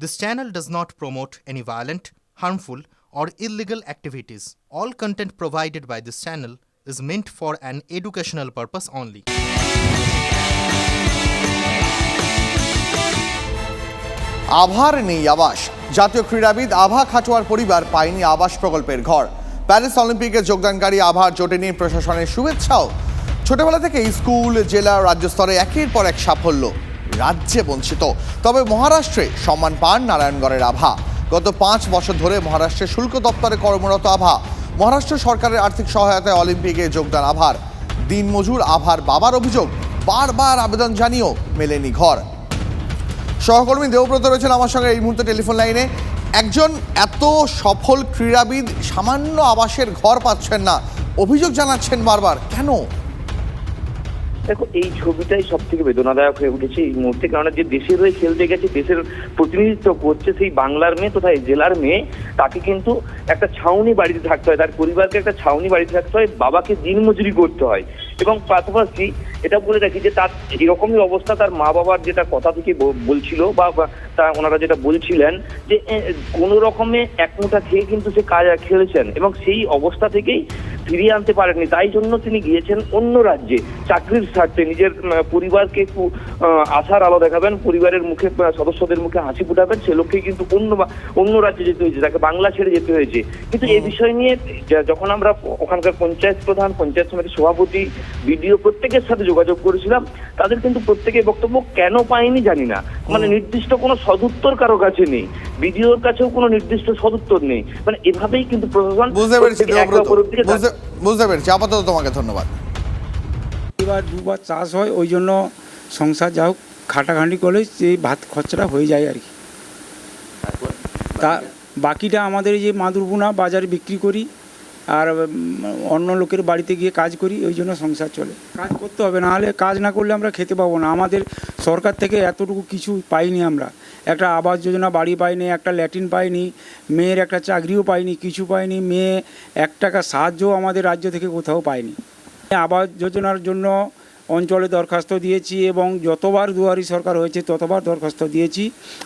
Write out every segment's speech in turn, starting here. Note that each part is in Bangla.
This channel does not promote any violent, harmful, or illegal activities. All content provided by this channel is meant for an educational purpose only. আভার নেই আবাস জাতীয় ক্রীড়াবিদ আভা খাটোয়ার পরিবার পায়নি আবাস প্রকল্পের ঘর প্যারিস অলিম্পিকে যোগদানকারী আভার জোটেনি প্রশাসনের শুভেচ্ছাও ছোটবেলা থেকে স্কুল জেলা রাজ্য স্তরে একের পর এক সাফল্য রাজ্যে বঞ্চিত। তবে মহারাষ্ট্রে সম্মান পান নারায়ণগড়ের আভা। গত পাঁচ বছর ধরে মহারাষ্ট্রের শুল্ক দপ্তরে কর্মরত আভা। মহারাষ্ট্র সরকারের আর্থিক সহায়তায় অলিম্পিকে যোগদান আভার। দিনমজুর আভার বাবার অভিযোগ, বারবার আবেদন জানিয়েও মেলেনি ঘর। সহকর্মী দেবব্রত রয়েছেন আমার সঙ্গে এই মুহূর্তে টেলিফোন লাইনে। একজন এত সফল ক্রীড়াবিদ সামান্য আবাসের ঘর পাচ্ছেন না। অভিযোগ জানাচ্ছেন বারবার, কেন? দেখো, এই ছবিটাই সব থেকে বেদনাদায়ক হয়ে উঠেছে এই মুহূর্তে। কারণ যে দেশের হয়ে খেলতে গেছে, দেশের প্রতিনিধিত্ব করছে সেই বাংলার মেয়ে তথা জেলার মেয়ে, তাকে কিন্তু একটা ছাউনি বাড়িতে থাকতে হয়। তার পরিবারকে একটা ছাউনি বাড়িতে থাকতে হয়, বাবাকে দিনমজুরি করতে হয়। এবং পাশাপাশি এটা বলে রাখি যে তার এরকমই অবস্থা তার মা বাবার যেটা কথা থেকে বলছিল বা তা ওনারা যেটা বলছিলেন যে কোনো রকমে এক মুঠা খেয়ে কিন্তু সে কাজ, খেলেছেন। এবং সেই অবস্থা থেকেই ফিরিয়ে আনতে পারেননি। তাই জন্য তিনি গিয়েছেন অন্য রাজ্যে। চাকরির স্বার্থে নিজের পরিবারকে একটু আশার আলো দেখাবেন পরিবারের মুখে সদস্যদের মুখে হাসি ফুটাবেন সে লক্ষ্যে কিন্তু অন্য অন্য রাজ্যে যেতে হয়েছে তাকে বাংলা ছেড়ে যেতে হয়েছে। কিন্তু এই বিষয় নিয়ে যখন আমরা ওখানকার পঞ্চায়েত প্রধান পঞ্চায়েত সমিতির সভাপতি বিডিও প্রত্যেকের সাথে যোগাযোগ করেছিলাম তাদের কিন্তু প্রত্যেকে বক্তব্য কেন পাইনি জানি না। মানে নির্দিষ্ট কোনো সদুত্তর কারও কাছে নেই। বিডিওর কাছেও কোনো নির্দিষ্ট সদুত্তর নেই। মানে এভাবেই কিন্তু প্রশাসন বুঝতে পেরেছি বুঝতে বুঝতে পেরেছি। আপাতত তোমাকে ধন্যবাদ। এবার দুবার চাষ হয় ওই জন্য সংসার যা হোক খাটাখাটি করলে সেই ভাত খরচাটা হয়ে যায় আর কি। তা বাকিটা আমাদের এই যে মাদুরবোনা বাজারে বিক্রি করি আর অন্য লোকের বাড়িতে গিয়ে কাজ করি, ওই জন্য সংসার চলে। কাজ করতে হবে না হলে কাজ না করলে আমরা খেতে পাবো না। আমাদের সরকার থেকে এতটুকু কিছু পাইনি আমরা। একটা আবাস যোজনা বাড়ি পাইনি, একটা ল্যাটিন পাইনি, মেয়ের একটা চাকরিও পাইনি, কিছু পাইনি, মেয়ে এক টাকা সাহায্যও আমাদের রাজ্য থেকে কোথাও পায়নি। আবাস যোজনার জন্য অঞ্চলে দরখাস্ত দিয়েছি এবং যতবার দুয়ারি সরকার হয়েছে ততবার দরখাস্ত দিয়েছি।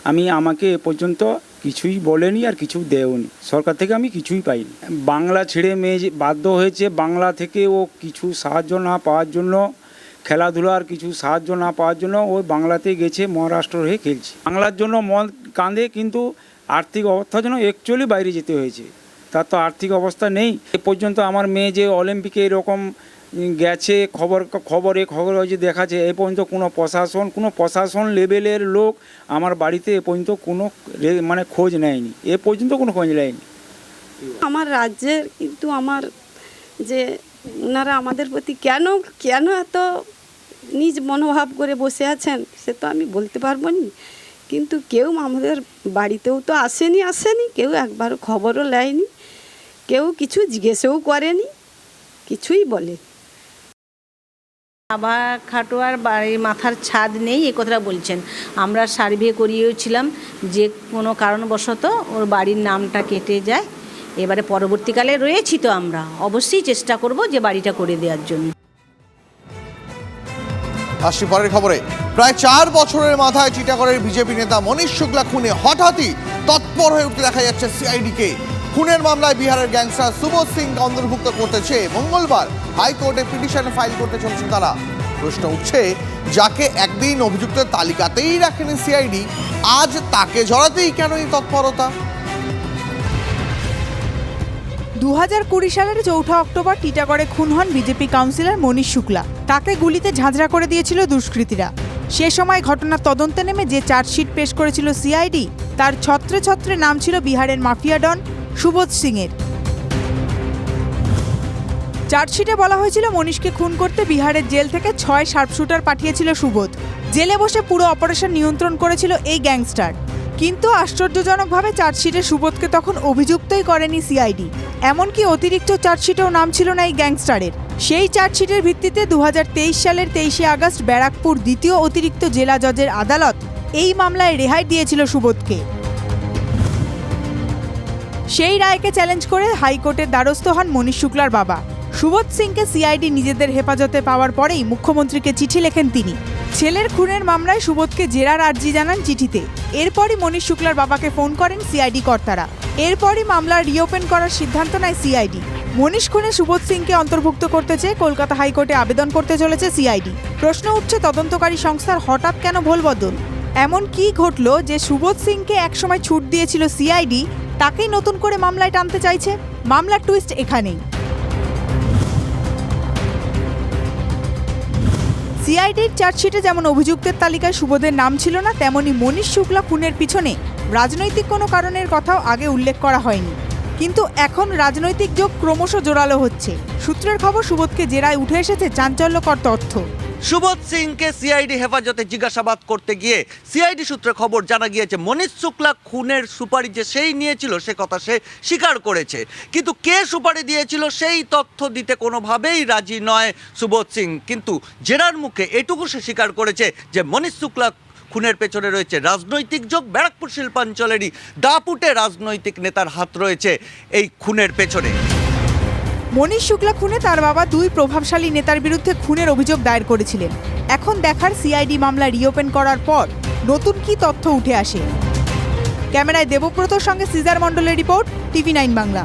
আমি আমাকে এ পর্যন্ত কিছুই বলেনি আর কিছু দেওনি। সরকার থেকে আমি কিছুই পাইনি। বাংলা ছেড়ে মেয়ে যে বাধ্য হয়েছে বাংলা থেকে ও কিছু সাহায্য না পাওয়ার জন্য, খেলাধুলার কিছু সাহায্য না পাওয়ার জন্য ওই বাংলাতে গেছে মহারাষ্ট্র হয়ে খেলছে। বাংলার জন্য মন কাঁদে কিন্তু আর্থিক অবস্থার জন্য অ্যাকচুয়ালি বাইরে যেতে হয়েছে। তার তো আর্থিক অবস্থা নেই। এ পর্যন্ত আমার মেয়ে যে অলিম্পিকে এরকম গেছে, খবর, খবরে খবর হয়েছে, দেখাচ্ছে, এ পর্যন্ত কোনো প্রশাসন কোনো প্রশাসন লেভেলের লোক আমার বাড়িতে এ পর্যন্ত কোনো মানে খোঁজ নেয়নি। এ পর্যন্ত কোনো খোঁজ নেয়নি। আমার রাজ্যের কিন্তু আমার যে ওনারা আমাদের প্রতি কেন কেন এত নিজ মনোভাব করে বসে আছেন, সে তো আমি বলতে পারব না। কিন্তু কেউ আমাদের বাড়িতেও তো আসেনি আসেনি, কেউ একবারও খবরও নেয়নি, কেউ কিছু জিজ্ঞেসও করেনি, কিছুই বলে আবার খাটোয়ার বাড়ির মাথার ছাদ নেই, এ কথাটা বলছেন। আমরা সার্ভে করিয়েছিলাম যে কোনো কারণবশত ওর বাড়ির নামটা কেটে যায়। এবারে পরবর্তীকালে রয়েছি তো আমরা। অবশ্যই চেষ্টা করব যে বাড়িটা করে দেওয়ার জন্য। আসছি পরের খবরে। প্রায় চার বছরের মাথায় চিটাগড়ের বিজেপি নেতা মনীষ শুক্লা খুনে হঠাৎই তৎপর হয়ে উঠতে দেখা যাচ্ছে সিআইডিকে। খুনের মামলায় বিহারের গ্যাংস্টার সুবোধ সিং অন্তর্ভুক্ত করতে চেয়ে মঙ্গলবার হাইকোর্টে পিটিশন ফাইল করতে চলেছে তারা। প্রশ্ন উঠছে, যাকে একদিন অভিযুক্তের তালিকাতেই রাখেনি সিআইডি, আজ তাকে জড়াতেই কেন এই তৎপরতা? দু কুড়ি সালের চৌঠা অক্টোবর টিটাগড়ে খুন হন বিজেপি কাউন্সিলর মনীষ শুক্লা। তাকে গুলিতে ঝাঁঝরা করে দিয়েছিল দুষ্কৃতীরা। সে সময় ঘটনার তদন্তে নেমে যে চার্জশিট পেশ করেছিল সিআইডি, তার ছত্রে ছত্রে নাম ছিল বিহারের মাফিয়া ডন সুবোধ সিংয়ের। চার্জশিটে বলা হয়েছিল মনীষকে খুন করতে বিহারের জেল থেকে ছয় শার্পশুটার পাঠিয়েছিল সুবোধ। জেলে বসে পুরো অপারেশন নিয়ন্ত্রণ করেছিল এই গ্যাংস্টার। কিন্তু আশ্চর্যজনকভাবে চার্জশিটে সুবোধকে তখন অভিযুক্তই করেনি সিআইডি। এমনকি অতিরিক্ত চার্জশিটেও নাম ছিল না এই গ্যাংস্টারের। সেই চার্জশিটের ভিত্তিতে দু হাজার তেইশ সালের তেইশে আগস্ট ব্যারাকপুর দ্বিতীয় অতিরিক্ত জেলা জজের আদালত এই মামলায় রেহাই দিয়েছিল সুবোধকে। সেই রায়কে চ্যালেঞ্জ করে হাইকোর্টের দ্বারস্থ হন মনীষ শুক্লার বাবা। সুবোধ সিংকে সিআইডি নিজেদের হেফাজতে পাওয়ার পরেই মুখ্যমন্ত্রীকে চিঠি লেখেন তিনি। ছেলের খুনের মামলায় সুবোধকে জেরার আর্জি জানান চিঠিতে। এরপরই মনীষ শুক্লার বাবাকে ফোন করেন সিআইডি কর্তারা। এরপরই মামলা রিওপেন করার সিদ্ধান্ত নেয় সিআইডি মনীষ খুনে সুবোধ সিংকে অন্তর্ভুক্ত করতে চেয়ে কলকাতা হাইকোর্টে আবেদন করতে চলেছে সিআইডি প্রশ্ন উঠছে তদন্তকারী সংস্থার হঠাৎ কেন ভোলবদল এমন কি ঘটল যে সুবোধ সিংকে একসময় ছুট দিয়েছিল সিআইডি তাকেই নতুন করে মামলায় টানতে চাইছে। মামলার টুইস্ট এখানেই। সিআইডির চার্জশিটে যেমন অভিযুক্তের তালিকায় সুবোধের নাম ছিল না, তেমনি মনীষ শুক্লা খুনের পিছনে রাজনৈতিক কোনো কারণের কথাও আগে উল্লেখ করা হয়নি। কিন্তু এখন রাজনৈতিক যোগ ক্রমশ জোরালো হচ্ছে। সূত্রের খবর সুবোধকে জেরায় উঠে এসেছে চাঞ্চল্যকর তথ্য। সুবোধ সিংকে সিআইডি হেফাজতে জিজ্ঞাসাবাদ করতে গিয়ে সিআইডি সূত্রে খবর জানা গিয়েছে, মনীষ শুক্লা খুনের সুপারি যে সেই নিয়েছিল, সে কথা সে স্বীকার করেছে। কিন্তু কে সুপারি দিয়েছিল, সেই তথ্য দিতে কোনোভাবেই রাজি নয় সুবোধ সিং। কিন্তু জেরার মুখে এটুকু সে স্বীকার করেছে যে, মনীষ শুক্লা খুনের পেছনে রয়েছে রাজনৈতিক যোগ, ব্যারাকপুর শিল্পাঞ্চলেরই দাপুটে রাজনৈতিক নেতার হাত রয়েছে এই খুনের পেছনে। মনীষ শুক্লা খুনে তার বাবা দুই প্রভাবশালী নেতার বিরুদ্ধে খুনের অভিযোগ দায়ের করেছিলেন। এখন দেখার সিআইডি মামলা রিওপেন করার পর নতুন কি তথ্য উঠে আসে? ক্যামেরায় দেবব্রতর সঙ্গে সিজার মণ্ডলের রিপোর্ট, টিভি নাইন বাংলা।